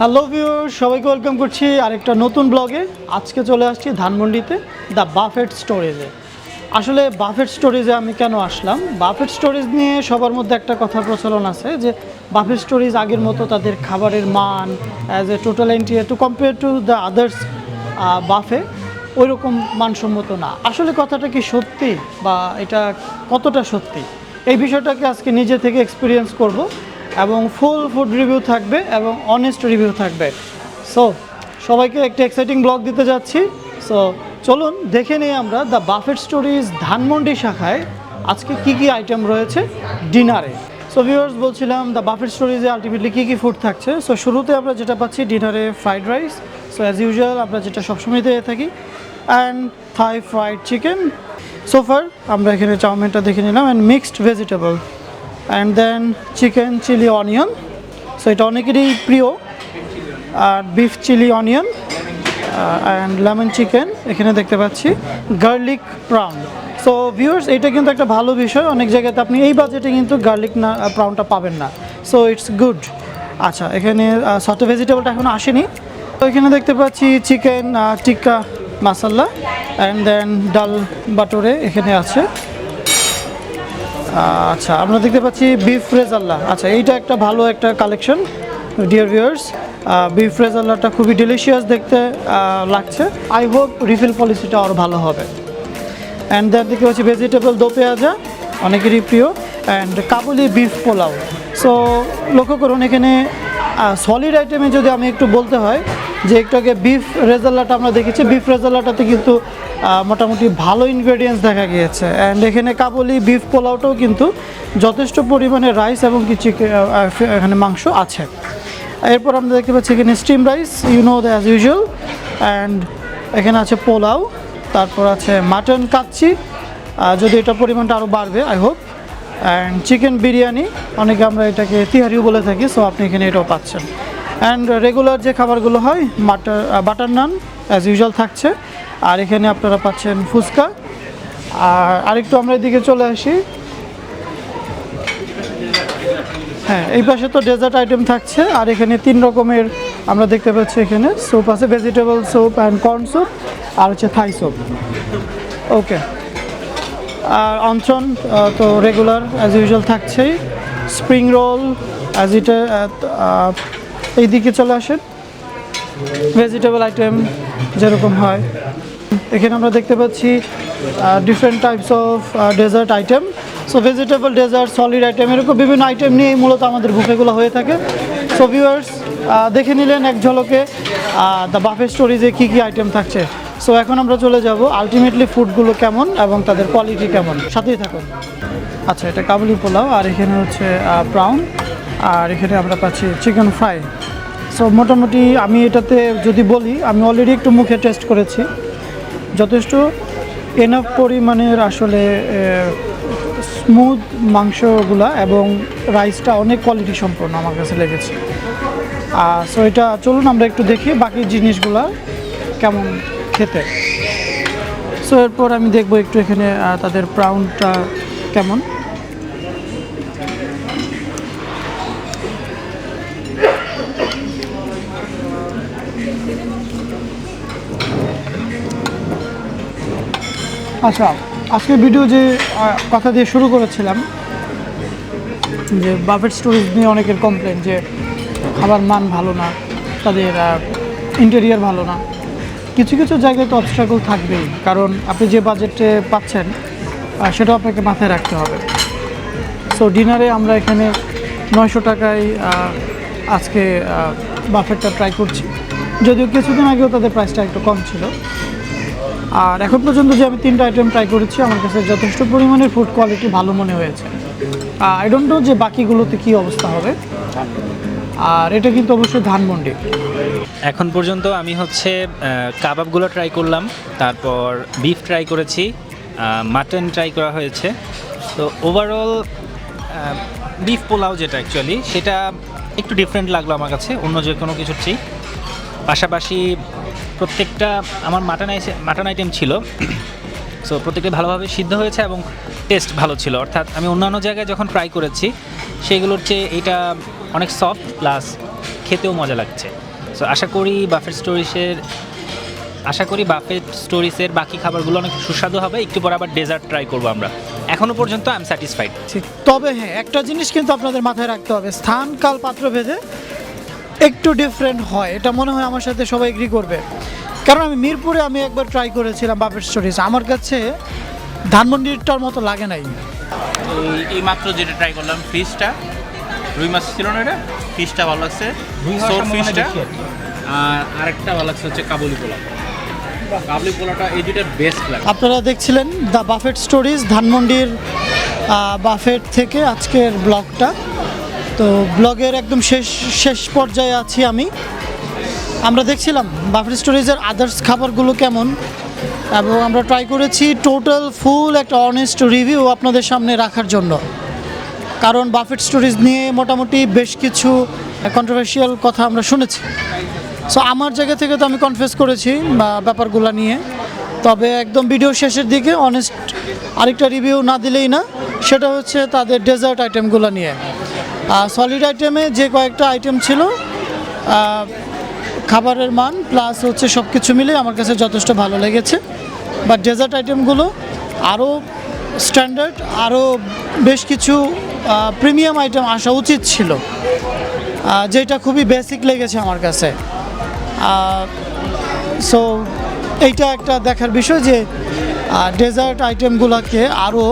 Hello view সবাইকে welcome করছি আরেকটা নতুন ব্লগে আজকে চলে আসছি ধানমন্ডিতে দ্য বাফেট স্টোরেজে আসলে বাফেট স্টোরেজে আমি কেন আসলাম? বাফেট স্টোরেজ নিয়ে সবার মধ্যে একটা কথা প্রচলন আছে যে বাফেট স্টোরেজ আগের মতো তাদের খাবারের মান as a total entire to compare to the others buffet ওই রকম মানসম্মত না। আসলে কথাটা কি সত্যি বা এটা কতটা সত্যি? এই বিষয়টাকে আজকে নিজে থেকে এক্সপিরিয়েন্স করব। এবং ফুল ফুড রিভিউ থাকবে এবং অনেস্ট রিভিউ থাকবে। সো সবাইকে একটা এক্সাইটিং ব্লগ দিতে যাচ্ছি। সো চলুন দেখে নিই আমরা দ্য বাফেট স্টোরিজ ধানমন্ডি শাখায় আজকে কি কি আইটেম রয়েছে ডিনারে। সো ভিউয়ার্স বলছিলাম দ্য বাফেট স্টোরিজে আলটিমেটলি কী কী ফুড থাকছে। সো শুরুতে আমরা যেটা পাচ্ছি ডিনারে fried rice so as usual আমরা যেটা সবসময় দিয়ে থাকি। অ্যান্ড থাই ফ্রাইড চিকেন সোফার আমরা এখানে চাউমিনটা দেখে নিলাম and mixed vegetable and then chicken chilli onion so এটা অনেকেরই প্রিয়। আর beef chilli onion and lemon chicken এখানে দেখতে পাচ্ছি। গার্লিক প্রাউন সো ভিউয়ার্স এটা কিন্তু একটা ভালো বিষয়। অনেক জায়গাতে আপনি এই বাজেটে কিন্তু গার্লিক না প্রাউনটা পাবেন না। সো ইটস গুড আচ্ছা এখানে সফট ভেজিটেবলটা এখনও আসেনি। তো এখানে দেখতে পাচ্ছি চিকেন টিক্কা মাসাল্লা অ্যান্ড দেন ডাল বাটরে এখানে আছে। আচ্ছা আমরা দেখতে পাচ্ছি বিফ রেজাল্লা আচ্ছা এইটা একটা ভালো একটা কালেকশন ডিয়ার ভিউয়ার্স বিফ রেজাল্লাটা খুবই ডেলিশিয়াস দেখতে লাগছে। আই হোপ রিফিল পলিসিটা আরও ভালো হবে। অ্যান্ড দেন দেখতে পাচ্ছি ভেজিটেবল দো পেঁয়াজা অনেকেরই প্রিয়। অ্যান্ড কাবুলি বিফ পোলাও। সো লক্ষ্য করুন এখানে সলিড আইটেমে যদি আমি একটু বলতে হয় যে একটু আগে বিফ রেজাল্লাটা আমরা দেখেছি বিফ রেজাল্লাটাতে কিন্তু মোটামুটি ভালো ইনগ্রেডিয়েন্টস দেখা গিয়েছে। অ্যান্ড এখানে কাবুলি বিফ পোলাওটাও কিন্তু যথেষ্ট পরিমাণে রাইস এবং কি চিকেন এখানে মাংস আছে। এরপর আমরা দেখতে পাচ্ছি এখানে steam rice you know the as usual and এখানে আছে পোলাও, তারপর আছে মাটন কাচ্চি। যদি এটা পরিমাণটা আরও বাড়বে I hope and chicken biryani, অনেকে আমরা এটাকে তিহারিও বলে থাকি সো আপনি এখানে এটাও পাচ্ছেন। অ্যান্ড রেগুলার যে খাবারগুলো হয়, matar butter naan as usual থাকছে। আর এখানে আপনারা পাচ্ছেন ফুচকা। আর আরেকটু আমরা এদিকে চলে আসি। হ্যাঁ এই পাশে তো ডেজার্ট আইটেম থাকছে। আর এখানে তিন রকমের আমরা দেখতে পাচ্ছি এখানে। স্যুপ আছে vegetable soup and corn soup আর হচ্ছে থাই স্যুপ ওকে আর অঞ্চন তো রেগুলার অ্যাজ ইউজুয়াল থাকছেই। স্প্রিং রোল অ্যাজ ইটা এইদিকে চলে আসেন। ভেজিটেবল আইটেম যেরকম হয়। এখানে আমরা দেখতে পাচ্ছি different types of dessert item so vegetable dessert solid item এরকম বিভিন্ন আইটেম নিয়েই মূলত আমাদের বুফেগুলো হয়ে থাকে। সো ভিউয়ার্স দেখে নিলেন এক ঝলকে দ্য বাফে স্টোরিজে কী কী আইটেম থাকছে। সো এখন আমরা চলে যাব আলটিমেটলি ফুডগুলো কেমন এবং তাদের কোয়ালিটি কেমন। সাথেই থাকুন। আচ্ছা এটা কাবুলি পোলাও, আর এখানে হচ্ছে প্রাউন আর এখানে আমরা পাচ্ছি চিকেন ফ্রাই সো মোটামুটি আমি এটাতে যদি বলি, আমি অলরেডি একটু মুখে টেস্ট করেছি। যথেষ্ট এনাফ পরিমাণের আসলে স্মুথ মাংসগুলা এবং রাইসটা অনেক কোয়ালিটি সম্পন্ন আমার কাছে লেগেছে। আর সো এটা চলুন আমরা একটু দেখি বাকি জিনিসগুলা কেমন খেতে। সো এরপর আমি দেখব একটু এখানে তাদের প্রাউনটা কেমন। আচ্ছা আজকের ভিডিও যে কথা দিয়ে শুরু করেছিলাম, যে বাফেট স্টোরিজ নিয়ে অনেকের কমপ্লেন যে খাবার মান ভালো না, তাদের ইন্টেরিয়ার ভালো না। কিছু কিছু জায়গায় তো অবস্ট্রাগল থাকবেই, কারণ আপনি যে বাজেটে পাচ্ছেন সেটাও আপনাকে মাথায় রাখতে হবে। সো ডিনারে আমরা এখানে নয়শো টাকায় আজকে বাফেটটা ট্রাই করছি। যদিও কিছুদিন আগেও তাদের প্রাইসটা একটু কম ছিল। আর এখন পর্যন্ত যে আমি তিনটা আইটেম ট্রাই করেছি, আমার কাছে যথেষ্ট পরিমাণের ফুড কোয়ালিটি ভালো মনে হয়েছে। আই ডোন্ট নো যে বাকিগুলোতে কী অবস্থা হবে। আর এটা কিন্তু অবশ্যই ধানমন্ডি। এখন পর্যন্ত আমি হচ্ছে কাবাবগুলো ট্রাই করলাম, তারপর বিফ ট্রাই করেছি মাটন ট্রাই করা হয়েছে। তো ওভারঅল বিফ পোলাও যেটা অ্যাকচুয়ালি সেটা একটু ডিফারেন্ট লাগল আমার কাছে, অন্য যে কোনো কিছুর চেয়ে। পাশাপাশি প্রত্যেকটা আমার মাটন মাটন আইটেম ছিল। সো প্রত্যেকটা ভালোভাবে সিদ্ধ হয়েছে এবং টেস্ট ভালো ছিল। অর্থাৎ আমি অন্যান্য জায়গায় যখন ট্রাই করেছি, সেগুলোর চেয়ে এটা অনেক সফট প্লাস খেতেও মজা লাগছে। সো আশা করি বাফেট স্টোরিজের আশা করি বাফেট স্টোরিজের বাকি খাবারগুলো অনেক সুস্বাদু হবে। একটু পর আবার ডেজার্ট ট্রাই করব আমরা। এখনও পর্যন্ত আই এম স্যাটিসফাইড তবে হ্যাঁ একটা জিনিস কিন্তু আপনাদের মাথায় রাখতে হবে। স্থান কাল পাত্র ভেদে একটু ডিফারেন্ট হয়। এটা মনে হয় আমার সাথে সবাই এগ্রি করবে। কারণ আমি মিরপুরে আমি একবার ট্রাই করেছিলাম বাপের স্টোরিজ আমার কাছে ধানমন্ডিরটার মতো লাগে নাই। এই মাত্র যেটা ট্রাই করলাম ফিশটা রুই মাছ ছিল না এটা? ফিশটা ভালো লাগছে। সোর ফিশটা আর আরেকটা ভালো লাগছে হচ্ছে কাবুলি পোলাও। কাবুলি পোলাওটা এই দুইটা বেস্ট লাগে। আপনারা দেখছিলেন দ্য বাফেট স্টোরিজ ধানমন্ডির বাফেট থেকে আজকের ব্লগটা তো ব্লগের একদম শেষ শেষ পর্যায়ে আছি আমি। আমরা দেখছিলাম বাফেট স্টোরিজের আদার্স খাবারগুলো কেমন। এবং আমরা ট্রাই করেছি টোটাল ফুল একটা অনেস্ট রিভিউ আপনাদের সামনে রাখার জন্য। কারণ বাফেট স্টোরিজ নিয়ে মোটামুটি বেশ কিছু কন্ট্রোভার্সিয়াল কথা আমরা শুনেছি। সো আমার জায়গা থেকে তো আমি কনফেস করেছি, বা ব্যাপারগুলো নিয়ে। তবে একদম ভিডিও শেষের দিকে অনেস্ট আরেকটা রিভিউ না দিলেই না, সেটা হচ্ছে তাদের ডেজার্ট আইটেমগুলো নিয়ে। সলিড আইটেমে যে কয়েকটা আইটেম ছিল খাবারের মান প্লাস হচ্ছে সব কিছু মিলে আমার কাছে যথেষ্ট ভালো লেগেছে। বাট ডেজার্ট আইটেমগুলো আরও স্ট্যান্ডার্ড আরও বেশ কিছু প্রিমিয়াম আইটেম আসা উচিত ছিল যেটা খুবই বেসিক লেগেছে আমার কাছে। সো এইটা একটা দেখার বিষয় যে ডেজার্ট আইটেমগুলোকে আরও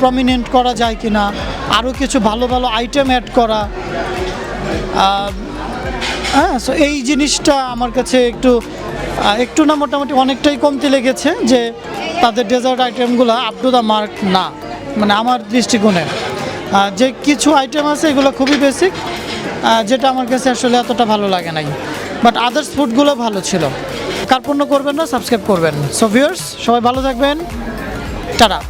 প্রমিনেন্ট করা যায় কি না আরও কিছু ভালো ভালো আইটেম অ্যাড করা। হ্যাঁ সো এই জিনিসটা আমার কাছে একটু একটু না মোটামুটি অনেকটাই কমতি লেগেছে যে তাদের ডেজার্ট আইটেমগুলো আপ টু দ্য মার্ক না মানে আমার দৃষ্টিকোণে। যে কিছু আইটেম আছে এগুলো খুবই বেসিক যেটা আমার কাছে আসলে এতটা ভালো লাগে নাই। বাট আদার্স ফুডগুলো ভালো ছিল। কার্পণ্য করবেন না সাবস্ক্রাইব করবেন। সো ভিউয়ার্স সবাই ভালো থাকবেন। টাটা।